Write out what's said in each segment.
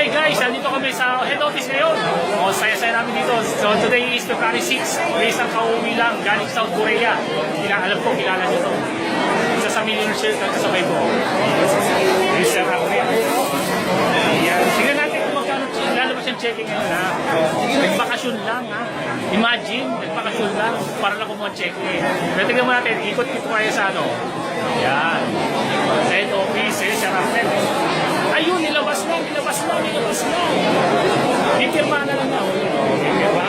Okay guys, nandito kami sa head office ngayon. O, saya-saya namin dito. So today is February 6. May isang kauwi lang galing South Korea. Kila, alam ko, kilala niyo to. Isa sa millionaire share na kasabay ko. Mr. Andre. Ayan. Tingnan natin kung magkano lalabas yung checking ngayon ha. Nagbakasyon lang ha. Imagine, nagbakasyon lang para lang kumuha ng checking. Pero tingnan mo natin, ikot-ikot tayo sa ano. Ayan. Head office, eh, Sir Rafael. Ayun, nilabas na, nilabas na, nilabas na. Pipirma na lang na. Pipirma.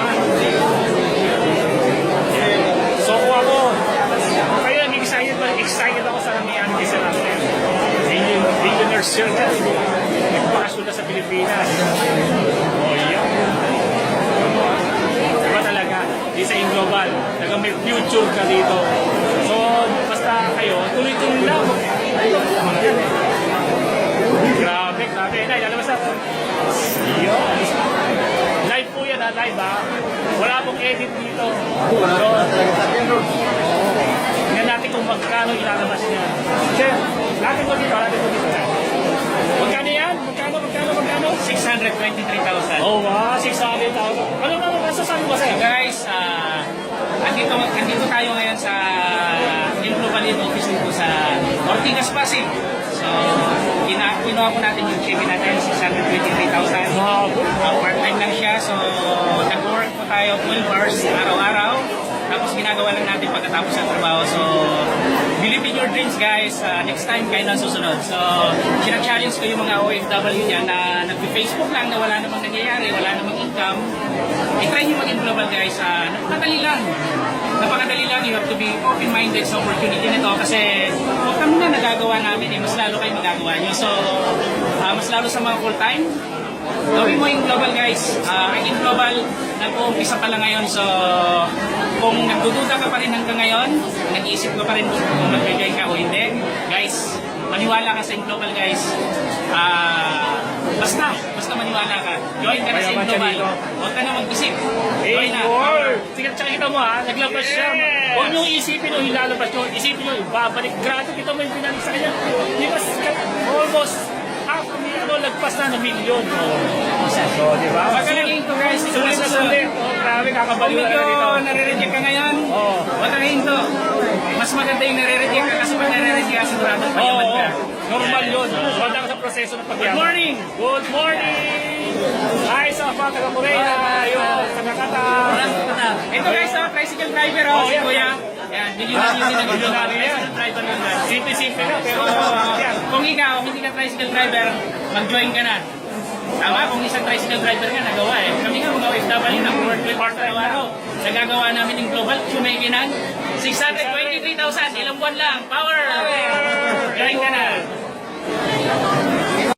So kung ako, kaya excited ba? Excited ako sa nangyayari kay Sir Rafael. Million, billionaire circle. Nagpakasyon na sa Pilipinas. Oh, yeah. Diba talaga? Isa yung global. Talaga may future ka dito. So, basta kayo, tuloy-tuloy lang. Grabe, grabe. Nay, mo sa... Yun. Live po yan live ha. Wala pong edit dito. So, tingnan natin kung magkano ilalabas niya. Sir, natin ko dito, natin ko dito. Magkano yan? Magkano, magkano, magkano? 623,000. Oh, wow, 600,000. Saan ba sir? Guys, ah, andito, andito tayo ngayon sa Implovalin office dito sa Ortigas Pasig. So, kina, kinuha po natin yung check natin, 623,000. Wow. Uh, part-time lang siya, so nag-work po tayo 12 hours araw-araw. Tapos ginagawa lang natin pagkatapos ng trabaho. So, dreams guys. Uh, next time kayo na susunod. So, sina-challenge ko yung mga OFW dyan na nag-Facebook lang na wala namang nangyayari, wala namang income. I-try nyo maging global guys. Uh, napakadali lang. Napakadali lang. You have to be open-minded sa opportunity nito kasi kung kami na nagagawa namin, eh, mas lalo kayo magagawa nyo. So, uh, mas lalo sa mga full-time, Gawin mo yung global guys. Uh, ang global, nag-uumpisa pa lang ngayon. So, kung nagdududa ka pa rin hanggang ngayon, nag-iisip ka pa rin kung mag-join ka o hindi, guys, maniwala ka sa global guys. Ah, basta, basta maniwala ka. Join ka na sa global. Huwag ka na mag-isip. Join na. Sige, tsaka kita mo ha, naglabas siya. Huwag niyong isipin o ilalabas nyo. Isipin nyo, babalik. Grabe, kita mo yung pinalik sa kanya. Di ba, almost ano, lagpas na ng million. Oh. So, di ba? Pagkalagin ko guys, Sulit na sulit. Oh, grabe, kakabaliw na dito. nare-reject ka ngayon, Oo. huwag kang hinto. Mas maganda yung nare-reject ka kasi pag nare-reject ka, sigurado Oo, payaman oh, ka. normal yun. Wala ka sa proseso ng Good pagyaman. morning! Good morning! Hi sa mga taga-Korea. Ayun, sa Nakata. Ito guys, oh, tricycle driver oh, Oh, si yeah. Kuya. Yan, millionaire yun din Millionaire yan. Tricycle driver. Simple-simple na, pero Kung ikaw, hindi ka tricycle driver, mag-join ka na. Tama, kung isang tricycle driver ka, nagawa eh. Kami nga mga OFW na work with part time araw. Nagagawa namin yung global, sumikinan. 623,000, ilang buwan lang. Power! Join ka na.